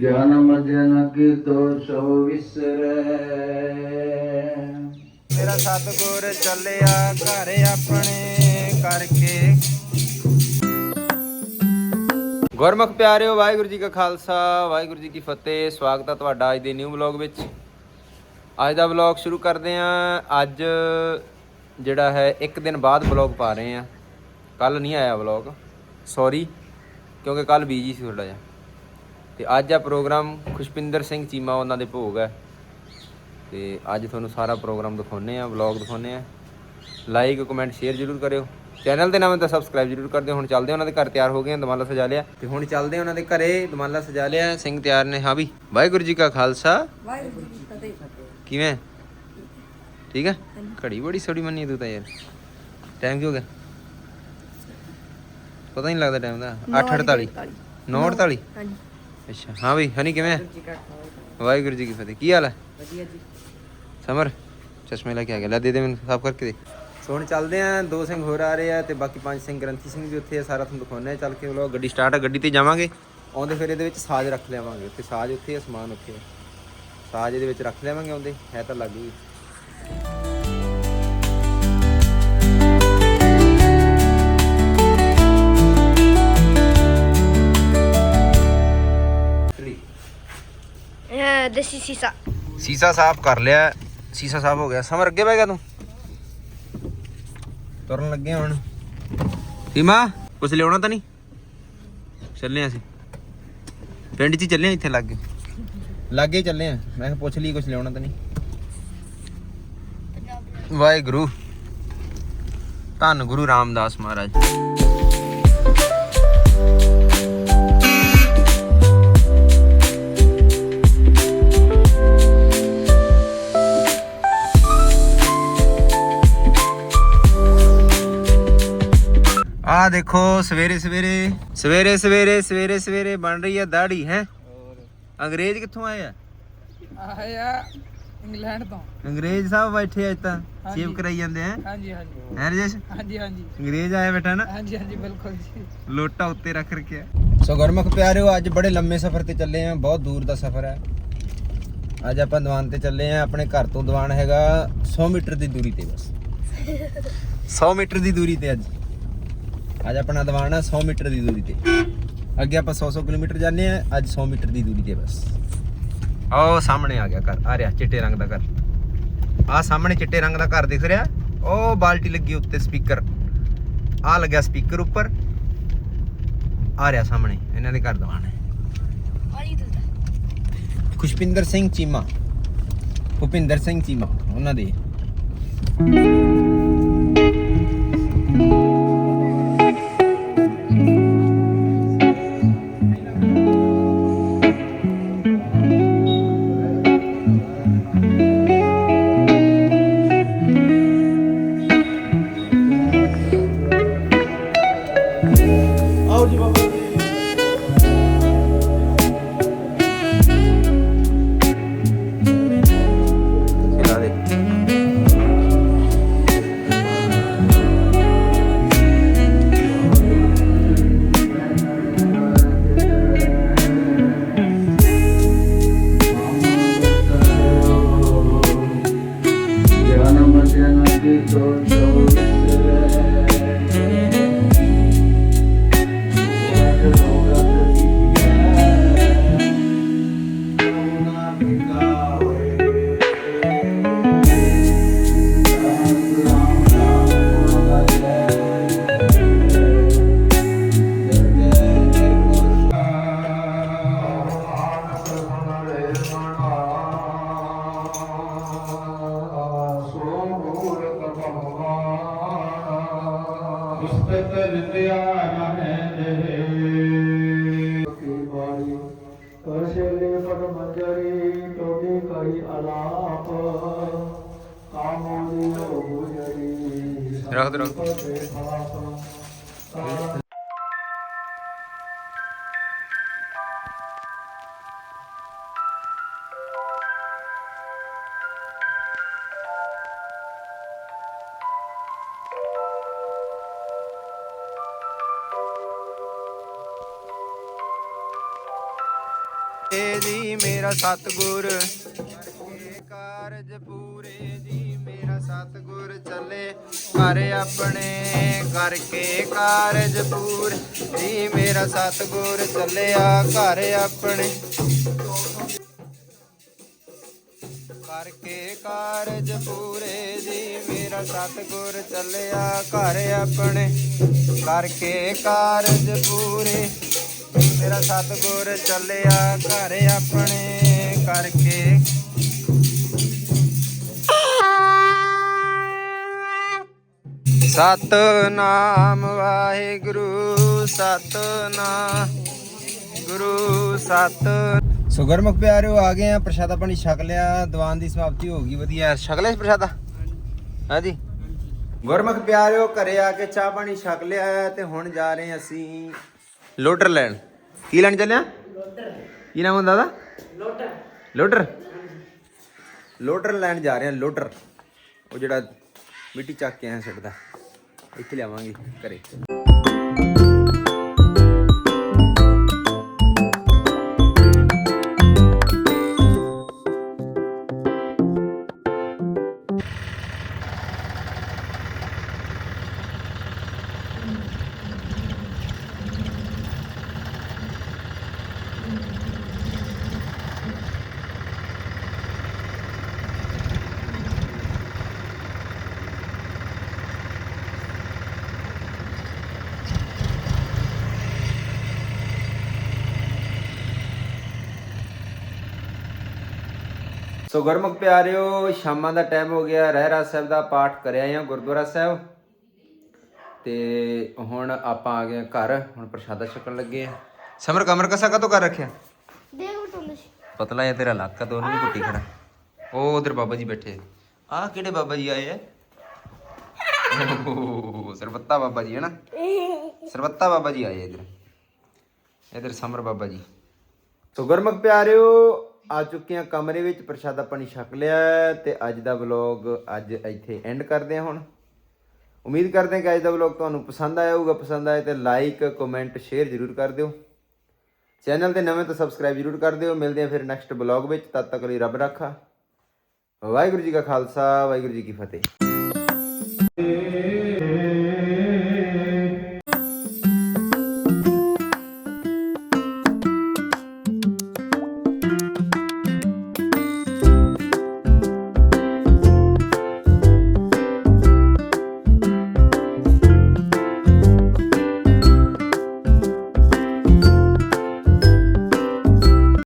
ਜਨਮ ਜਨ ਕੀ ਤੋ ਸੋ ਵਿਸਰੈ। ਮੇਰਾ ਸਤਗੁਰ ਚੱਲਿਆ ਘਰ ਆਪਣੇ ਕਰਕੇ। ਗੁਰਮੁਖ ਪਿਆਰਿਓ ਵਾਹਿਗੁਰੂ ਜੀ ਕਾ ਖਾਲਸਾ ਵਾਹਿਗੁਰੂ ਜੀ ਕੀ ਫਤਿਹ। ਸਵਾਗਤ ਹੈ ਤੁਹਾਡਾ ਅੱਜ ਦੇ ਨਿਊ ਵਲੌਗ ਵਿੱਚ। ਅੱਜ ਦਾ ਵਲੌਗ ਸ਼ੁਰੂ ਕਰਦੇ ਹਾਂ। ਅੱਜ ਜਿਹੜਾ ਹੈ ਇੱਕ ਦਿਨ ਬਾਅਦ ਵਲੌਗ ਪਾ ਰਹੇ ਹਾਂ। ਕੱਲ ਨਹੀਂ ਆਇਆ ਵਲੌਗ ਸੌਰੀ ਕਿਉਂਕਿ ਕੱਲ ਬੀਜੀ ਸੀ ਥੋੜਾ ਜਿਹਾ। ਤੇ ਅੱਜ ਆ ਪ੍ਰੋਗਰਾਮ ਖੁਸ਼ਪਿੰਦਰ ਸਿੰਘ ਚੀਮਾ ਉਹਨਾਂ ਦੇ ਭੋਗ ਹੈ। ਤੇ ਅੱਜ ਤੁਹਾਨੂੰ ਸਾਰਾ ਪ੍ਰੋਗਰਾਮ ਦਿਖਾਉਨੇ ਆ ਵਲੌਗ ਦਿਖਾਉਨੇ ਆ ਲਾਈਕ ਕਮੈਂਟ ਸ਼ੇਅਰ ਜ਼ਰੂਰ ਕਰਿਓ। ਚੈਨਲ ਦੇ ਨਾਮ ਤਾਂ ਸਬਸਕ੍ਰਾਈਬ ਜ਼ਰੂਰ ਕਰ ਦਿਓ। ਹੁਣ ਚੱਲਦੇ ਉਹਨਾਂ ਦੇ ਘਰ ਤਿਆਰ ਹੋ ਗਏ ਆ ਦਮਾਲਾ ਸਜਾ ਲਿਆ। ਤੇ ਹੁਣ ਚੱਲਦੇ ਉਹਨਾਂ ਦੇ ਘਰੇ ਦਮਾਲਾ ਸਜਾ ਲਿਆ। ਸਿੰਘ ਤਿਆਰ ਨੇ ਹਾਂ ਵੀ। ਵਾਹਿਗੁਰੂ ਜੀ ਕਾ ਖਾਲਸਾ। ਵਾਹਿਗੁਰੂ ਜੀ ਕੀ ਫਤਿਹ। ਕਿਵੇਂ? ਠੀਕ ਹੈ? ਘੜੀ ਬੜੀ ਸੋਹਣੀ ਮੰਨੀ ਤੂੰ ਤਾਂ ਯਾਰ। ਟਾਈਮ ਕੀ ਹੋ ਗਿਆ? ਪਤਾ ਨਹੀਂ ਲੱਗਦਾ ਟਾਈਮ ਦਾ। 8:48 9:48 ਹਾਂਜੀ। ਅੱਛਾ ਹਾਂ ਵੀ ਹਨੀ ਕਿਵੇਂ ਹੈ? ਜੀ ਵਾਹਿਗੁਰੂ ਜੀ ਕੀ ਫਤਿਹ ਕੀ ਹਾਲ ਹੈ? ਵਧੀਆ ਜੀ। ਸਮਰ ਚਸ਼ਮੇ ਲੈ ਕੇ ਆ ਗਿਆ ਲੈ ਦੇ ਦੇ ਮੈਨੂੰ ਸਾਫ਼ ਕਰਕੇ ਦੇ। ਸੋ ਹੁਣ ਚੱਲਦੇ ਆਂ ਦੋ ਸਿੰਘ ਹੋਰ ਆ ਰਹੇ ਆ ਤੇ ਬਾਕੀ ਪੰਜ ਸਿੰਘ ਗ੍ਰੰਥੀ ਸਿੰਘ ਵੀ ਉੱਥੇ ਆ ਸਾਰਾ ਤੁਹਾਨੂੰ ਦਿਖਾਉਣਾ ਹੈ ਚੱਲ ਕੇ ਵਲੋ ਗੱਡੀ ਸਟਾਰਟ ਆ ਗੱਡੀ ਤੇ ਜਾਵਾਂਗੇ। ਆਉਂਦੇ ਫਿਰ ਇਹਦੇ ਵਿੱਚ ਸਾਜ਼ ਰੱਖ ਲਿਆਵਾਂਗੇ ਉੱਥੇ ਸਾਜ਼ ਉੱਥੇ ਆ ਸਮਾਨ ਉੱਥੇ ਆ। ਸਾਜ਼ ਇਹਦੇ ਵਿੱਚ ਰੱਖ ਲਿਆਵਾਂਗੇ ਆਉਂਦੇ ਹੈ ਤਾਂ ਲੱਗ ਗਈ। ਇਹ ਦੇਸੀ ਸੀਸਾ। ਸੀਸਾ ਸਾਫ਼ ਕਰ ਲਿਆ। ਸੀਸਾ ਸਾਫ਼ ਹੋ ਗਿਆ। ਸਮਰ, ਅੱਗੇ ਬਹਿ ਗਿਆ ਤੂੰ। ਤੁਰਨ ਲੱਗੇ ਹੁਣ। ਸੀਮਾ, ਕੁਛ ਲਿਆਉਣਾ ਤਾਂ ਨਹੀਂ? ਚੱਲੇ ਅਸੀਂ। ਪਿੰਡ 'ਚ ਚੱਲੇ ਇੱਥੇ ਲੱਗੇ। ਲੱਗੇ ਚੱਲੇ ਆ। ਮੈਂ ਪੁੱਛ ਲਈ ਕੁਛ ਲਿਆਉਣਾ ਤਾਂ ਨਹੀਂ। ਵਾਹਿਗੁਰੂ। ਧੰਨ ਗੁਰੂ ਰਾਮਦਾਸ ਮਹਾਰਾਜ। ਆ ਦੇਖੋ ਸਵੇਰੇ ਸਵੇਰੇ। ਸਵੇਰੇ ਸਵੇਰੇ ਸਵੇਰੇ ਸਵੇਰੇ ਬਣ ਰਹੀ ਹੈ ਦਾੜੀ ਹੈ? ਅੰਗਰੇਜ਼ ਕਿੱਥੋਂ ਆਏ ਆ? ਆਇਆ ਇੰਗਲੈਂਡ ਤੋਂ। ਅੰਗਰੇਜ਼ ਸਾਹਿਬ ਬੈਠੇ ਅੱਜ ਤਾਂ ਸੇਵ ਕਰਾਈ ਜਾਂਦੇ ਆ। ਹਾਂਜੀ ਹਾਂਜੀ। ਹੈ ਰਜੇਸ਼? ਹਾਂਜੀ ਹਾਂਜੀ। ਅੰਗਰੇਜ਼ ਆਇਆ ਬੈਠਾ ਨਾ? ਹਾਂਜੀ ਹਾਂਜੀ ਬਿਲਕੁਲ ਜੀ। ਲੋਟਾ ਉੱਤੇ ਰੱਖ ਰੱਖਿਆ। ਸੋ ਗੁਰਮੁਖ ਪਿਆਰਿਓ ਅੱਜ ਬੜੇ ਲੰਮੇ ਸਫ਼ਰ ਤੇ ਚੱਲੇ ਆ ਬਹੁਤ ਦੂਰ ਦਾ ਸਫ਼ਰ ਹੈ। ਅੱਜ ਆਪਾਂ ਦੀਵਾਨ ਤੇ ਚੱਲੇ ਆ ਆਪਣੇ ਘਰ ਤੋਂ ਦੀਵਾਨ ਹੈਗਾ 100 ਮੀਟਰ ਦੀ ਦੂਰੀ ਤੇ ਬਸ। 100 ਮੀਟਰ ਦੀ ਦੂਰੀ ਤੇ ਅੱਜ। ਅੱਜ ਆਪਣਾ ਦੀਵਾਨ ਹੈ 100 ਮੀਟਰ ਦੀ ਦੂਰੀ ਤੇ। ਅੱਗੇ ਆਪਾਂ 100-100 ਕਿਲੋਮੀਟਰ ਜਾਂਦੇ ਆ ਅੱਜ 100 ਮੀਟਰ ਦੀ ਦੂਰੀ ਤੇ ਬਸ। ਉਹ ਸਾਹਮਣੇ ਆ ਗਿਆ ਘਰ ਆ ਰਿਹਾ ਚਿੱਟੇ ਰੰਗ ਦਾ ਘਰ। ਆ ਸਾਹਮਣੇ ਚਿੱਟੇ ਰੰਗ ਦਾ ਘਰ ਦਿਖ ਰਿਹਾ ਉਹ ਬਾਲਟੀ ਲੱਗੀ ਉੱਤੇ ਸਪੀਕਰ। ਆ ਲੱਗਿਆ ਸਪੀਕਰ ਉੱਪਰ। ਆ ਰਿਹਾ ਸਾਹਮਣੇ ਇਹਨਾਂ ਦੇ ਘਰ ਦਵਾਨ ਹੈ। ਖੁਸ਼ਪਿੰਦਰ ਸਿੰਘ ਚੀਮਾ। ਭੁਪਿੰਦਰ ਸਿੰਘ ਚੀਮਾ ਉਹਨਾਂ ਦੇ। ਜਨ ਕੀ ਤੋ ਪੁਸਤਕ ਵਿਦਿਆ ਮਹਿ ਦੇ। ਕੀ ਬਾਣੀ ਕਸ਼ਲੇ ਪਦ ਮੰਜਰੀ ਟੋਡੀ ਕਰੀ ਆਲਾਪ ਕਾਮੋਨੀ ਹੋ ਗੁਜਰੀ ਰੱਖ ਰੱਖ ਦੇ। ਜੀ ਮੇਰਾ ਸਤਗੁਰ। ਕਰਕੇ ਕਾਰਜ ਪੂਰੇ ਜੀ ਮੇਰਾ ਸਤਗੁਰ ਚੱਲੇ। ਘਰ ਆਪਣੇ ਕਰਕੇ ਕਾਰਜ ਪੂਰੇ। ਜੀ ਮੇਰਾ ਸਤਗੁਰ ਚੱਲਿਆ ਘਰ ਆਪਣੇ। ਕਰਕੇ ਕਾਰਜ ਪੂਰੇ ਜੀ ਮੇਰਾ ਸਤਗੁਰ ਚੱਲਿਆ ਘਰ ਆਪਣੇ। ਕਰਕੇ ਕਾਰਜ ਪੂਰੇ। ਮੇਰਾ ਸਤਗੁਰ ਚੱਲਿਆ ਘਰ ਆਪਣੇ ਕਰਕੇ। ਸਤਨਾਮ ਵਾਹਿਗੁਰੂ, ਸਤਨਾਮ ਗੁਰੂ, ਸਤ ਸੋ ਗੁਰਮੁਖ ਪਿਆਰਿਓ ਆ ਗਏ ਆ ਪ੍ਰਸ਼ਾਦਾ ਪਾਣੀ ਛਕ ਲਿਆ, ਦੀਵਾਨ ਦੀ ਸਮਾਪਤੀ ਹੋ ਗਈ, ਵਧੀਆ। ਛਕ ਲਿਆ ਸੀ ਪ੍ਰਸ਼ਾਦਾ? ਹਾਂਜੀ। ਗੁਰਮੁਖ ਪਿਆਰਿਓ ਘਰੇ ਆ ਕੇ ਚਾਹ ਪਾਣੀ ਛਕ ਲਿਆ ਤੇ ਹੁਣ ਜਾ ਰਹੇ ਅਸੀਂ ਲੋਟਰ ਲੈਣ। ਕੀ ਲੈਣ ਚੱਲਿਆ? ਲੋਟਰ ਕੀ ਨਾਮ ਹੁੰਦਾ ਦਾ ਲੋਟਰ। ਲੋਟਰ ਲੋਟਰ ਲੈਣ ਜਾ ਰਹੇ ਹਾਂ ਲੋਟਰ। ਉਹ ਜਿਹੜਾ ਮਿੱਟੀ ਚੱਕ ਕੇ ਆਇਆ ਸਿੱਟਦਾ। ਇੱਥੇ ਲਿਆਵਾਂਗੇ ਘਰੇ। ਸੋ ਗੁਰਮੁਖ ਪਿਆਰਿਓ ਸ਼ਾਮਾਂ ਦਾ ਟਾਈਮ ਹੋ ਗਿਆ। ਰਹਿਰਾਸ ਸਾਹਿਬ ਦਾ ਪਾਠ ਕਰਿਆ ਆ ਗੁਰਦੁਆਰਾ ਸਾਹਿਬ। ਤੇ ਹੁਣ ਆਪਾਂ ਆ ਗਏ ਘਰ। ਹੁਣ ਪ੍ਰਸ਼ਾਦਾ ਛਕਣ ਲੱਗੇ ਆ। ਸਮਰ ਕਮਰ ਕਸਾ ਕਾ ਕਰ ਰੱਖਿਆ? ਦੇਖ ਬਟੋਲੇ ਪਤਲਾ ਹੈ ਤੇਰਾ ਲੱਕ ਤੋਂ ਵੀ ਕੁੱਟੀ ਖੜਾ। ਉਹ ਉਧਰ ਬਾਬਾ ਜੀ ਬੈਠੇ। ਆ ਕਿਹੜੇ ਬਾਬਾ ਜੀ ਆਏ ਓਹ, ਸਰਬੱਤਾ ਬਾਬਾ ਜੀ ਹੈ ਨਾ ਸਰਬੱਤਾ ਬਾਬਾ ਜੀ ਆਏ ਇਧਰ। ਇਧਰ ਸਮਰ ਬਾਬਾ ਜੀ। ਸੋ ਗੁਰਮੁਖ ਪਿਆਰਿਓ ਆ ਚੁੱਕੇ ਆ ਕਮਰੇ ਵਿੱਚ, ਪ੍ਰਸ਼ਾਦਾ ਪਾਣੀ ਛਕ ਲਿਆ ਹੈ ਤੇ ਅੱਜ ਦਾ ਵਲੌਗ ਅੱਜ ਇੱਥੇ ਐਂਡ ਕਰਦੇ ਆ ਹੁਣ। ਉਮੀਦ ਕਰਦੇ ਹਾਂ ਕਿ ਅੱਜ ਦਾ ਵਲੌਗ ਤੁਹਾਨੂੰ ਪਸੰਦ ਆਇਆ ਹੋਊਗਾ, ਪਸੰਦ ਆਇਆ ਤੇ ਲਾਈਕ ਕਮੈਂਟ ਸ਼ੇਅਰ ਜ਼ਰੂਰ ਕਰ ਦਿਓ। ਚੈਨਲ ਤੇ ਨਵੇਂ ਤਾਂ ਸਬਸਕ੍ਰਾਈਬ ਜ਼ਰੂਰ ਕਰ ਦਿਓ। ਮਿਲਦੇ ਆ ਫਿਰ ਨੈਕਸਟ ਵਲੌਗ ਵਿੱਚ। ਤਦ ਤੱਕ ਲਈ ਰੱਬ ਰੱਖਾ। ਵਾਹਿਗੁਰੂ ਜੀ ਕਾ ਖਾਲਸਾ, ਵਾਹਿਗੁਰੂ ਜੀ ਕੀ ਫਤਿਹ।